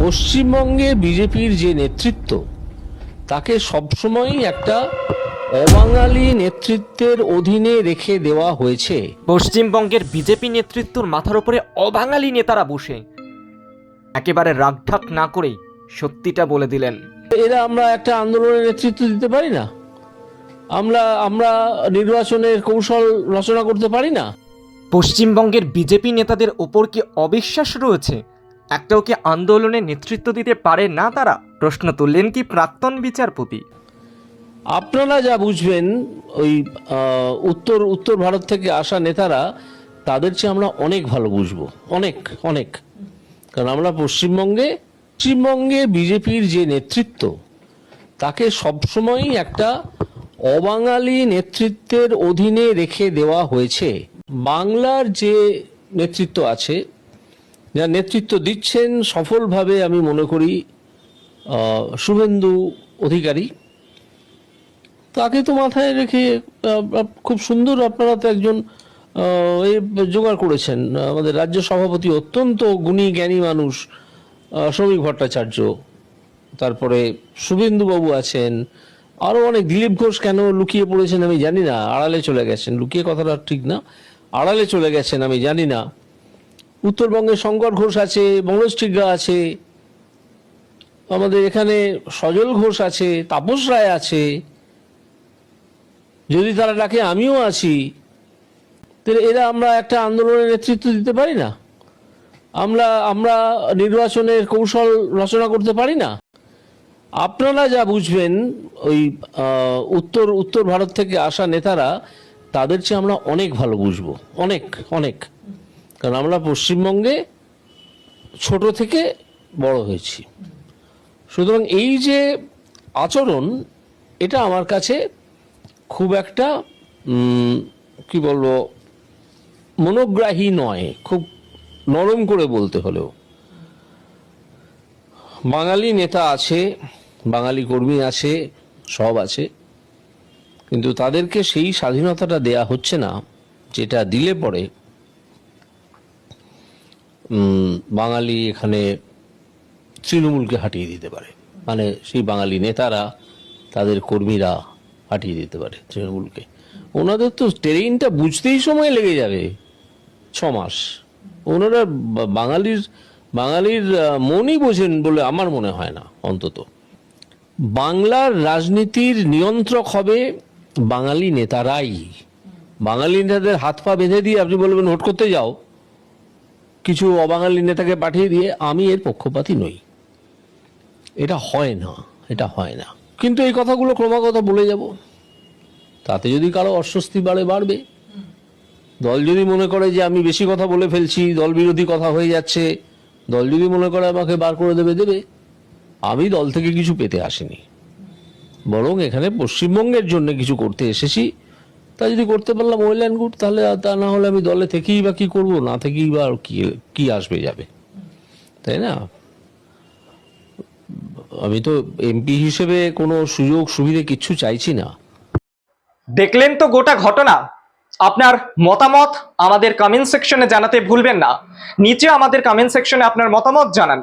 পশ্চিমবঙ্গে বিজেপির যে নেতৃত্ব তাকে সবসময়ই একটা অবাঙালি নেতৃত্বের অধীনে রেখে দেওয়া হয়েছে। পশ্চিমবঙ্গের বিজেপি নেতৃত্বর মাথার উপরে অবাঙালি নেতারা বসে। একেবারে রাগঢাক না করেই সত্যিটা বলে দিলেন। এরা আমরা একটা আন্দোলনের নেতৃত্ব দিতে পারি না? আমরা আমরা নির্বাচনের কৌশল রচনা করতে পারি না? পশ্চিমবঙ্গের বিজেপি নেতাদের ওপর কি অবিশ্বাস রয়েছে? একটাও কি আন্দোলনে নেতৃত্ব দিতে পারে না তারা? প্রশ্ন তুললেন কি প্রাক্তন বিচারপতি? আপনারা যা বুঝবেন, ওই উত্তর উত্তর ভারত থেকে আসা নেতারা, তাদের চেয়ে আমরা অনেক ভালো বুঝব। অনেক অনেক। কারণ আমরা পশ্চিমবঙ্গে পশ্চিমবঙ্গে বিজেপির যে নেতৃত্ব, তাকে সবসময়ই একটা অবাঙালি নেতৃত্বের অধীনে রেখে দেওয়া হয়েছে। বাংলার যে নেতৃত্ব আছে যা নেতৃত্ব দিচ্ছেন, সফলভাবে আমি মনে করি শুভেন্দু অধিকারী। তাকে তো মাথায় রেখে খুব সুন্দর আপনারা তো একজন এ জোগাড় করেছেন। আমাদের রাজ্য সভাপতি অত্যন্ত গুণী, জ্ঞানী মানুষ শ্রমিক ভট্টাচার্য। তারপরে শুভেন্দুবাবু আছেন। আরও অনেক দিলীপ ঘোষ কেন লুকিয়ে পড়েছেন আমি জানি না, আড়ালে চলে গেছেন। লুকিয়ে কথাটা ঠিক না, আড়ালে চলে গেছেন আমি জানি না। উত্তরবঙ্গে শঙ্কর ঘোষ আছে, মনোজ টিগ্গা আছে, আমাদের এখানে সজল ঘোষ আছে, তাপস রায় আছে। যদি তারা ডাকে আমিও আছি, তাহলে এরা আমরা একটা আন্দোলনের নেতৃত্ব দিতে পারি না। আমরা আমরা নির্বাচনের কৌশল রচনা করতে পারি না। আপনারা যা বুঝবেন, ওই উত্তর উত্তর ভারত থেকে আসা নেতারা, তাদের চেয়ে আমরা অনেক ভালো বুঝব। অনেক অনেক। কারণ আমরা পশ্চিমবঙ্গে ছোট থেকে বড় হয়েছি। সুতরাং এই যে আচরণ, এটা আমার কাছে খুব একটা কি বলব, মনোগ্রাহী নয়, খুব নরম করে বলতে হলেও। বাঙালি নেতা আছে, বাঙালি কর্মী আছে, সব আছে, কিন্তু তাদেরকে সেই স্বাধীনতাটা দেয়া হচ্ছে না, যেটা দিলে পরে বাঙালি এখানে তৃণমূলকে হাঁটিয়ে দিতে পারে। মানে সেই বাঙালি নেতারা, তাদের কর্মীরা হাঁটিয়ে দিতে পারে তৃণমূলকে। ওনাদের তো ট্রেনটা বুঝতেই সময় লেগে যাবে, ছ মাস। ওনারা বাঙালির বাঙালির মনই বোঝেন বলে আমার মনে হয় না, অন্তত। বাংলার রাজনীতির নিয়ন্ত্রক হবে বাঙালি নেতারাই। বাঙালি নেতাদের হাত পা বেঁধে দিয়ে আপনি বলবেন, ভোট করতে যাও। কিছু অবাঙালি নেতাকে পাঠিয়ে দিয়ে আমি এর পক্ষপাতী নই। এটা হয় না, এটা হয় না। কিন্তু এই কথাগুলো ক্রমাগত বলে যাব। তাতে যদি কারও অস্বস্তি বাড়ে, বাড়বে। দল যদি মনে করে যে আমি বেশি কথা বলে ফেলছি, দল বিরোধী কথা হয়ে যাচ্ছে, দল যদি মনে করে আমাকে বার করে দেবে দেবে। আমি দল থেকে কিছু পেতে আসিনি। বরং এখানে পশ্চিমবঙ্গের জন্য কিছু করতে এসেছি। তা যদি করতে পারলাম ওয়েল অ্যান্ড গুড তাহলে তা না হলে আমি দলে থেকেই বা কি করব? না থেকেই বা কি কি আসবে যাবে? তাই না? আমি তো এমপি হিসেবে কোনো সুযোগ সুবিধে কিচ্ছু চাইছি না। দেখলেন তো গোটা ঘটনা? আপনার মতামত আমাদের কমেন্ট সেকশনে জানাতে ভুলবেন না। নিচে আমাদের কমেন্ট সেকশনে আপনার মতামত জানান।